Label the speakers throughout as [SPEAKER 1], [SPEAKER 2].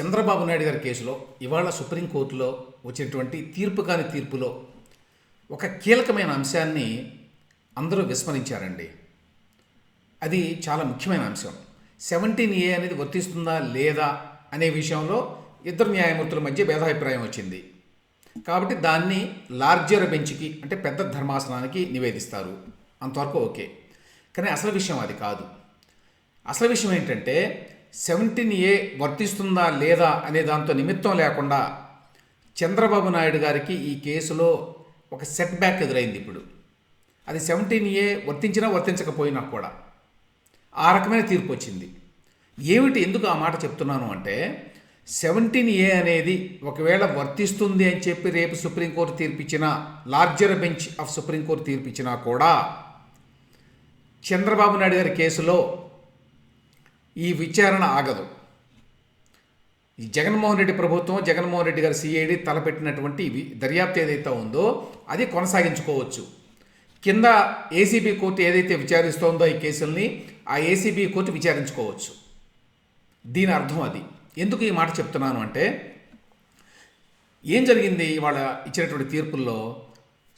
[SPEAKER 1] చంద్రబాబు నాయుడు గారి కేసులో ఇవాళ సుప్రీంకోర్టులో వచ్చినటువంటి తీర్పు కాని తీర్పులో ఒక కీలకమైన అంశాన్ని అందరూ విస్మరించారండి. అది చాలా ముఖ్యమైన అంశం. సెవెంటీన్ ఏ అనేది వర్తిస్తుందా లేదా అనే విషయంలో ఇద్దరు న్యాయమూర్తుల మధ్య భేదాభిప్రాయం వచ్చింది. కాబట్టి దాన్ని లార్జర్ బెంచ్కి అంటే పెద్ద ధర్మాసనానికి నివేదిస్తారు. అంతవరకు ఓకే. కానీ అసలు విషయం అది కాదు. అసలు విషయం ఏంటంటే సెవెంటీన్ ఏ వర్తిస్తుందా లేదా అనే దాంతో నిమిత్తం లేకుండా చంద్రబాబు నాయుడు గారికి ఈ కేసులో ఒక సెట్ బ్యాక్ ఎదురైంది ఇప్పుడు. అది సెవెంటీన్ ఏ వర్తించినా వర్తించకపోయినా కూడా ఆ రకమైన తీర్పు వచ్చింది. ఏమిటి ఎందుకు ఆ మాట చెప్తున్నాను అంటే సెవెంటీన్ ఏ అనేది ఒకవేళ వర్తిస్తుంది అని చెప్పి రేపు supreme court తీర్పిచ్చిన larger bench of Supreme Court తీర్పిచ్చినా కూడా చంద్రబాబు నాయుడు గారి కేసులో ఈ విచారణ ఆగదు. ఈ జగన్మోహన్ రెడ్డి ప్రభుత్వం జగన్మోహన్ రెడ్డి గారి సిఐడి తలపెట్టినటువంటి దర్యాప్తు ఏదైతే ఉందో అది కొనసాగించుకోవచ్చు. కింద ఏసీబీ కోర్టు ఏదైతే విచారిస్తోందో ఈ కేసుల్ని ఆ ఏసీబీ కోర్టు విచారించుకోవచ్చు. దీని అర్థం అది. ఎందుకు ఈ మాట చెప్తున్నాను అంటే ఏం జరిగింది ఇవాళ ఇచ్చినటువంటి తీర్పుల్లో?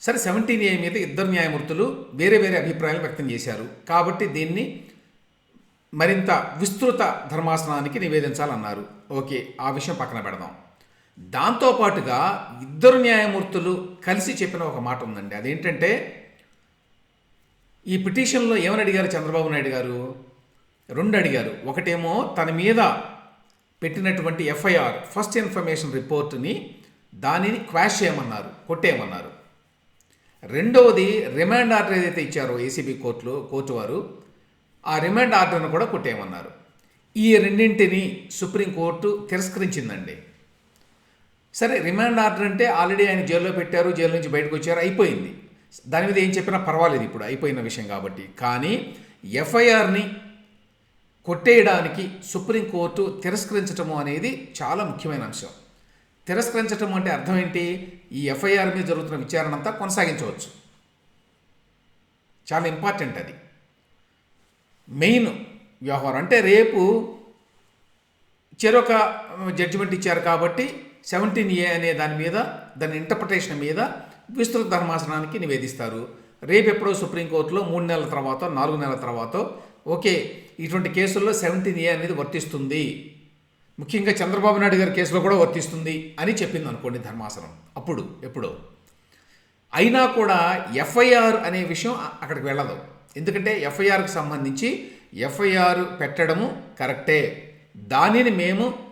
[SPEAKER 1] సరే సెవెంటీన్ ఏ మీద ఇద్దరు న్యాయమూర్తులు వేరే వేరే అభిప్రాయాలు వ్యక్తం చేశారు. కాబట్టి దీన్ని మరింత విస్తృత ధర్మాసనానికి నివేదించాలన్నారు. ఓకే ఆ విషయం పక్కన పెడదాం. దాంతోపాటుగా ఇద్దరు న్యాయమూర్తులు కలిసి చెప్పిన ఒక మాట ఉందండి. అదేంటంటే ఈ పిటిషన్లో ఏమని అడిగారు చంద్రబాబు నాయుడు గారు? రెండు అడిగారు ఒకటేమో తన మీద పెట్టినటువంటి ఎఫ్ఐఆర్ ఫస్ట్ ఇన్ఫర్మేషన్ రిపోర్ట్ని దానిని క్వాష్ చేయమన్నారు కొట్టేయమన్నారు. రెండవది రిమాండ్ ఆర్డర్ ఏదైతే ఇచ్చారో ఏసీబీ కోర్టులో కోర్టు వారు ఆ రిమాండ్ ఆర్డర్ను కూడా కొట్టేయమన్నారు. ఈ రెండింటిని సుప్రీంకోర్టు తిరస్కరించిందండి. సరే రిమాండ్ ఆర్డర్ అంటే ఆల్రెడీ ఆయన జైల్లో పెట్టారు జైలు నుంచి బయటకు వచ్చారు అయిపోయింది. దాని మీద ఏం చెప్పినా పర్వాలేదు ఇప్పుడు అయిపోయిన విషయం కాబట్టి. కానీ ఎఫ్ఐఆర్ని కొట్టేయడానికి సుప్రీంకోర్టు తిరస్కరించటము అనేది చాలా ముఖ్యమైన అంశం. తిరస్కరించటం అంటే అర్థం ఏంటి? ఈ ఎఫ్ఐఆర్ మీద జరుగుతున్న విచారణ అంతా కొనసాగించవచ్చు. చాలా ఇంపార్టెంట్ అది. మెయిన్ వ్యవహారం. అంటే రేపు చెరొక జడ్జిమెంట్ ఇచ్చారు కాబట్టి సెవెంటీన్ ఏ అనే దాని మీద దాని ఇంటర్ప్రిటేషన్ మీద విస్తృత ధర్మాసనానికి నివేదిస్తారు. రేపు ఎప్పుడో సుప్రీంకోర్టులో మూడు నెలల తర్వాత నాలుగు నెలల తర్వాత ఓకే ఇటువంటి కేసుల్లో సెవెంటీన్ ఏ అనేది వర్తిస్తుంది. ముఖ్యంగా చంద్రబాబు నాయుడు గారి కేసులో కూడా వర్తిస్తుంది అని చెప్పింది అనుకోండి ధర్మాసనం. అప్పుడు ఎప్పుడో. అయినా కూడా ఎఫ్ఐఆర్ అనే విషయం అక్కడికి వెళ్ళదు. ఎందుకంటే ఎఫ్ఐఆర్కి సంబంధించి ఎఫ్ఐఆర్ పెట్టడము కరెక్టే. దానిని మేము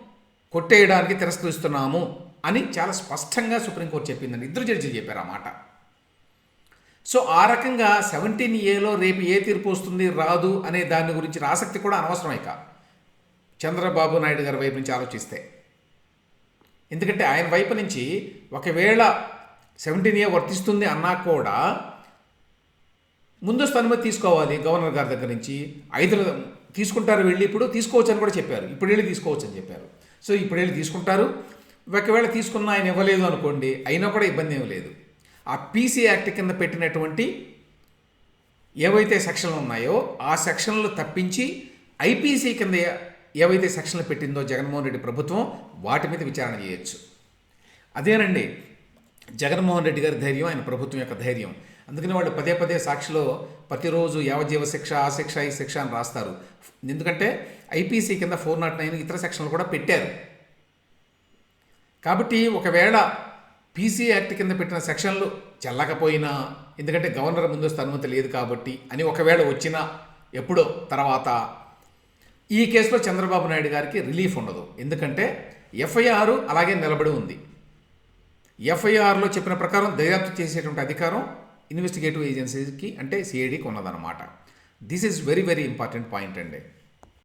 [SPEAKER 1] కొట్టేయడానికి తిరస్కరిస్తున్నాము అని చాలా స్పష్టంగా సుప్రీంకోర్టు చెప్పిందని ఇద్దరు జడ్జీలు చెప్పారు ఆ మాట. సో ఆ రకంగా సెవెంటీన్ ఏలో రేపు ఏ తీర్పు వస్తుంది రాదు అనే దాని గురించి ఆసక్తి కూడా అనవసరం ఇక. చంద్రబాబు నాయుడు గారి వైపు నుంచి ఆలోచిస్తే. ఎందుకంటే ఆయన వైపు నుంచి ఒకవేళ సెవెంటీన్ ఏ వర్తిస్తుంది అన్నా కూడా ముందస్తు అనుమతి తీసుకోవాలి గవర్నర్ గారి దగ్గర నుంచి. ఐదు తీసుకుంటారు వెళ్ళి ఇప్పుడు తీసుకోవచ్చు అని కూడా చెప్పారు. ఇప్పుడు వెళ్ళి తీసుకోవచ్చు అని చెప్పారు. సో ఇప్పుడు వెళ్ళి తీసుకుంటారు. ఒకవేళ తీసుకున్న ఆయన ఇవ్వలేదు అనుకోండి అయినా కూడా ఇబ్బంది ఏమి లేదు. ఆ పీసీ యాక్ట్ కింద పెట్టినటువంటి ఏవైతే సెక్షన్లు ఉన్నాయో ఆ సెక్షన్లు తప్పించి ఐపీసీ కింద ఏవైతే సెక్షన్లు పెట్టిందో జగన్మోహన్ రెడ్డి ప్రభుత్వం వాటి మీద విచారణ చేయొచ్చు. అదేనండి. జగన్మోహన్ రెడ్డి గారి ధైర్యం ఆయన ప్రభుత్వం యొక్క ధైర్యం. అందుకని వాళ్ళు పదే పదే సాక్షిలో ప్రతిరోజు యావజీవ శిక్ష ఆ శిక్ష ఈ శిక్ష అని రాస్తారు. ఎందుకంటే ఐపీసీ కింద ఫోర్ నాట్ నైన్ ఇతర సెక్షన్లు కూడా పెట్టారు. కాబట్టి ఒకవేళ పీసీ యాక్ట్ కింద పెట్టిన సెక్షన్లు చెల్లకపోయినా ఎందుకంటే గవర్నర్ ముందస్తు అనుమతి లేదు కాబట్టి అని ఒకవేళ వచ్చినా ఎప్పుడో తర్వాత ఈ కేసులో చంద్రబాబు నాయుడు గారికి రిలీఫ్ ఉండదు. ఎందుకంటే ఎఫ్ఐఆర్ అలాగే నిలబడి ఉంది. ఎఫ్ఐఆర్లో చెప్పిన ప్రకారం దర్యాప్తు చేసేటువంటి అధికారం ఇన్వెస్టిగేటివ్ ఏజెన్సీకి అంటే సిఐడికి ఉన్నదన్నమాట this is very very important point అండి.